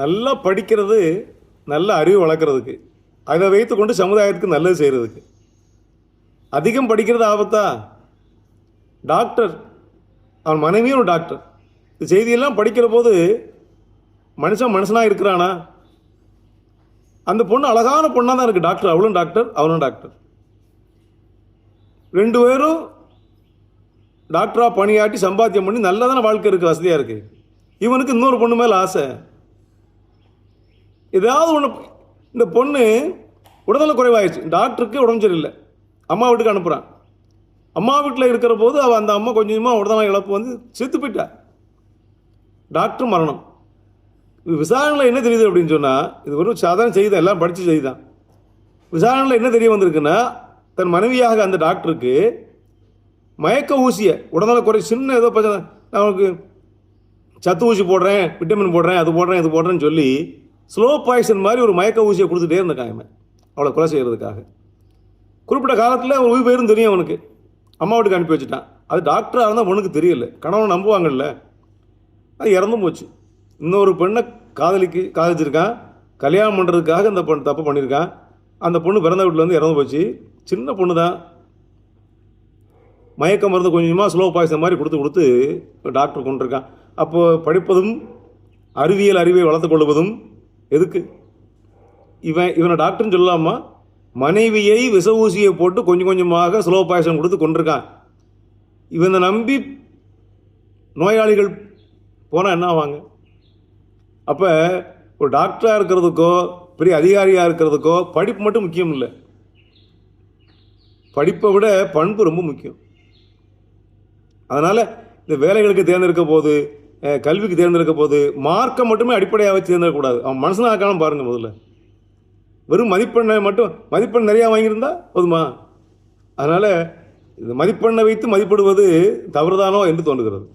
நல்லா படிக்கிறது நல்ல அறிவு வளர்க்குறதுக்கு அதை வைத்துக்கொண்டு சமுதாயத்துக்கு நல்லது செய்கிறதுக்கு அதிகம் படிக்கிறது ஆபத்தா? டாக்டர். அவன் மனைவியும் ஒரு டாக்டர். இந்த செய்தியெல்லாம் படிக்கிற போது மனுஷன் மனுஷனாக இருக்கிறானா? அந்த பொண்ணு அழகான பொண்ணாக தான் இருக்குது டாக்டர் அவளும் டாக்டர் அவனும் டாக்டர். ரெண்டு பேரும் டாக்டராக பணியாட்டி சம்பாத்தியம் பண்ணி நல்லதான வாழ்க்கை இருக்குது வசதியாக இருக்குது இவனுக்கு இன்னொரு பொண்ணு மேலே ஆசை. ஏதாவது ஒன்று இந்த பொண்ணு உடல்நல குறைவாயிடுச்சு. டாக்டருக்கு உடம்பு சரியில்லை. அம்மா வீட்டுக்கு அனுப்புகிறான் அம்மா வீட்டில் இருக்கிற போது அவள் அந்த அம்மா கொஞ்சமாக உடல்நல இழப்பு வந்து செத்து போயிட்டா. டாக்டர் மரணம். இது விசாரணையில் என்ன தெரியுது அப்படின்னு சொன்னால் இது வெறும் சாதாரண செய்தி எல்லாம் படித்து செய்தி தான். விசாரணையில் என்ன தெரிய வந்திருக்குன்னா தன் மனைவியாக அந்த டாக்டருக்கு மயக்க ஊசியை உடல்நல குறை சின்ன ஏதோ பிரச்சனை நான் அவனுக்கு சத்து ஊசி போடுறேன் விட்டமின் போடுறேன் அது போடுறேன் இது போடுறேன்னு சொல்லி ஸ்லோ பாய்சன் மாதிரி ஒரு மயக்க ஊசியை கொடுத்துட்டே இருந்திருக்கான் இவன். அவளை கொலை செய்கிறதுக்காக குறிப்பிட்ட காலத்தில் அவன் உயிர் பேரும் தெரியும் அவனுக்கு. அம்மா வீட்டுக்கு அனுப்பி வச்சுட்டான். அது டாக்டராக இருந்தால் பொண்ணுக்கு தெரியல. கணவன் நம்புவாங்கல்ல. அது இறந்தும் போச்சு. இன்னொரு பெண்ணை காதலிக்கு காதலிச்சிருக்கான். கல்யாணம் பண்ணுறதுக்காக இந்த பொண்ணு தப்பு பண்ணியிருக்கான். அந்த பொண்ணு பிறந்த வீட்டில் வந்து இறந்து போச்சு. சின்ன பொண்ணு தான் மயக்க மருந்து கொஞ்சமாக ஸ்லோ பாய்சன் மாதிரி கொடுத்து கொடுத்து டாக்டர் கொண்டிருக்கான். அப்போது படிப்பதும் அறிவியல் அறிவை வளர்த்து கொள்வதும் எதுக்கு? இவன் இவனை டாக்டர்னு சொல்லாமா மனைவியை விச ஊசியை போட்டு கொஞ்சம் கொஞ்சமாக ஸ்லோ பாய்சன் கொடுத்து கொண்டிருக்கான் இவனை நம்பி நோயாளிகள் போனால் என்ன ஆவாங்க? அப்போ ஒரு டாக்டராக இருக்கிறதுக்கோ பெரிய அதிகாரியாக இருக்கிறதுக்கோ படிப்பு மட்டும் முக்கியம் இல்லை. படிப்பை விட பண்பு ரொம்ப முக்கியம். அதனால் இந்த வேலைகளுக்கு தேர்ந்தெடுக்க போது கல்விக்கு தேர்ந்தெடுக்க போது மார்க்கை மட்டுமே அடிப்படையாக வச்சு தேர்ந்தெடுக்கக்கூடாது. அவன் மனசனாக இருக்கான்னு பாருங்கள் முதல்ல. வெறும் மதிப்பெண்ணை மட்டும் மதிப்பெண் நிறையா வாங்கியிருந்தா போதுமா? அதனால் இந்த மதிப்பெண்ணை வைத்து மதிப்பிடுவது தவறுதானோ என்று தோன்றுகிறது.